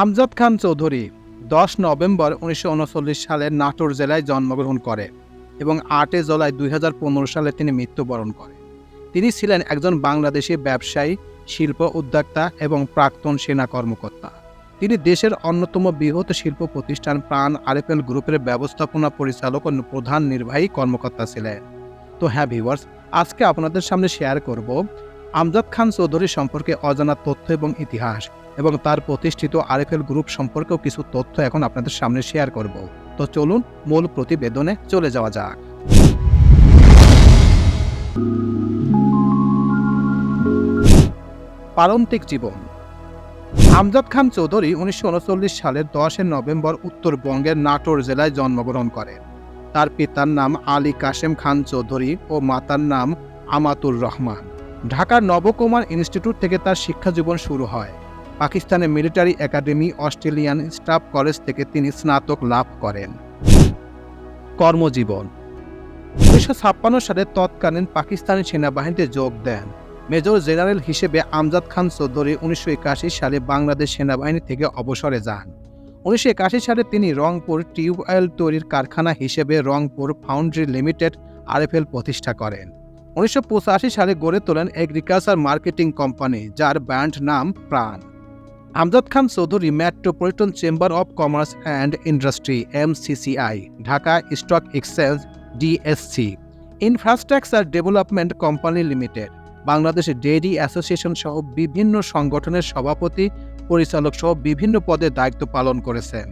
আমজাদ খান চৌধুরী দশ নভেম্বর উনিশশো উনচল্লিশ সালে নাটোর জেলায় জন্মগ্রহণ করে এবং আটই জুলাই দুই হাজার পনেরো সালে তিনি মৃত্যুবরণ করেন তিনি ছিলেন একজন বাংলাদেশি ব্যবসায়ী, শিল্প উদ্যোক্তা এবং প্রাক্তন সেনা কর্মকর্তা। তিনি দেশের অন্যতম বৃহৎ শিল্প প্রতিষ্ঠান প্রাণ আরএফএল গ্রুপের ব্যবস্থাপনা পরিচালক ও প্রধান নির্বাহী কর্মকর্তা ছিলেন। তো হ্যাঁ ভিউয়ার্স, আজকে আপনাদের সামনে শেয়ার করব আমজাদ খান চৌধুরী সম্পর্কে অজানা তথ্য এবং ইতিহাস, এবং তার প্রতিষ্ঠিত আরএফএল গ্রুপ সম্পর্কেও কিছু তথ্য এখন আপনাদের সামনে শেয়ার করব। তো চলুন মূল প্রতিবেদনে চলে যাওয়া যাক। পারন্তিক জীবন। আমজাদ খান চৌধুরী উনিশশো উনচল্লিশ সালের দশই নভেম্বর উত্তরবঙ্গের নাটোর জেলায় জন্মগ্রহণ করেন তার পিতার নাম আলী কাশেম খান চৌধুরী ও মাতার নাম আমাতুর রহমান। ঢাকার নবকুমার ইনস্টিটিউট থেকে তার শিক্ষা জীবন শুরু হয়। পাকিস্তানের military academy Australian staff college থেকে তিনি স্নাতক লাভ করেন। কর্মজীবন। উনিশশো ছাপ্পান্ন সালে তৎকালীন পাকিস্তানি সেনাবাহিনীতে যোগ দেন। মেজর জেনারেল হিসেবে আমজাদ খান চৌধুরী উনিশশো একাশি সালে বাংলাদেশ সেনাবাহিনী থেকে অবসরে যান। উনিশশো একাশি সালে তিনি রংপুর টিউবওয়েল তৈরির কারখানা হিসেবে রংপুর ফাউন্ড্রি লিমিটেড আরএফএল প্রতিষ্ঠা করেন। উনিশশো পঁচাশি সালে গড়ে তোলেন এগ্রিকালচার মার্কেটিং কোম্পানি যার ব্র্যান্ড নাম Pran. Amjad Khan Chowdhury metropolitan chamber of commerce and industry MCCI Dhaka stock exchange DSC infrastructure development company limited Bangladesh dairy association সহ বিভিন্ন সংগঠনের সভাপতি, পরিচালক সহ বিভিন্ন পদে দায়িত্ব পালন করেছেন।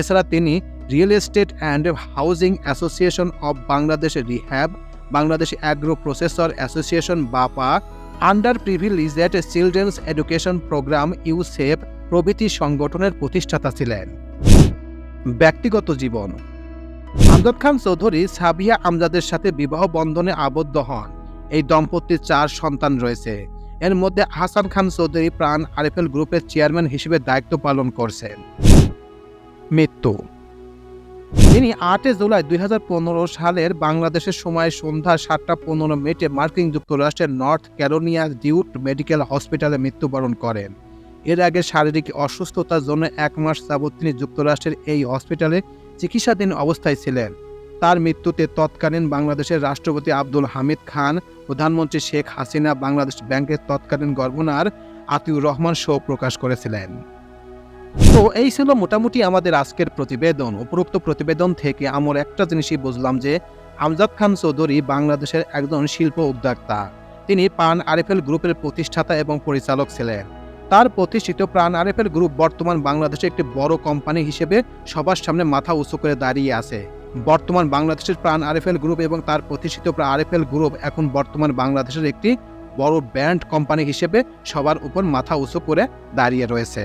এছাড়া তিনি real estate and housing association of Bangladesh REHAB Bangladesh agro processor association BAPA underprivileged children's education programme UCEP প্রভৃতি সংগঠনের প্রতিষ্ঠাতা ছিলেন। ব্যক্তিগত জীবন। আমজাদ খান চৌধুরী সাবিয়া আমজাদের সাথে বিবাহ বন্ধনে আবদ্ধ হন। এই দম্পতির চার সন্তান রয়েছে। এর মধ্যে হাসান খান চৌধুরী প্রাণ আরএফএল গ্রুপের চেয়ারম্যান হিসেবে দায়িত্ব পালন করছেন। মৃত্যু। তিনি আটই জুলাই দুই হাজার পনেরো সালের বাংলাদেশের সময় সন্ধ্যা সাতটা পনেরো মিনিটে মার্কিন যুক্তরাষ্ট্রের নর্থ ক্যারোনিয়া ডিউট মেডিকেল হসপিটালে মৃত্যুবরণ করেন। এর আগে শারীরিক অসুস্থতার জন্য এক মাস যাবৎ তিনি যুক্তরাষ্ট্রের এই হসপিটালে চিকিৎসাধীন অবস্থায় ছিলেন। তার মৃত্যুতে তৎকালীন বাংলাদেশের রাষ্ট্রপতি আব্দুল হামিদ খান, প্রধানমন্ত্রী শেখ হাসিনা বাংলাদেশ ব্যাংকের তৎকালীন গভর্নর আতিউর রহমান শোক প্রকাশ করেছিলেন। তো এই ছিল মোটামুটি আমাদের আজকের প্রতিবেদন। উপরোক্ত প্রতিবেদন থেকে আমার একটা জিনিসই বুঝলাম যে, আমজাদ খান চৌধুরী বাংলাদেশের একজন শিল্প উদ্যোক্তা। তিনি পান আরএফএল গ্রুপের প্রতিষ্ঠাতা এবং পরিচালক ছিলেন। তার প্রতিষ্ঠিত প্রাণ আরএফএল গ্রুপ বর্তমান বাংলাদেশে একটি বড় কোম্পানি হিসেবে সবার সামনে মাথা উঁচু করে দাঁড়িয়ে আছে। বর্তমান বাংলাদেশের প্রাণ আরএফএল গ্রুপ এবং তার প্রতিষ্ঠিত আরএফএল গ্রুপ এখন বর্তমান বাংলাদেশের একটি বড় ব্র্যান্ড কোম্পানি হিসেবে সবার উপর মাথা উঁচু করে দাঁড়িয়ে রয়েছে।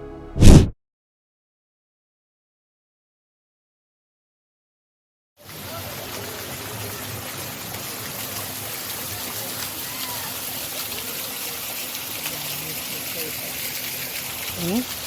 me.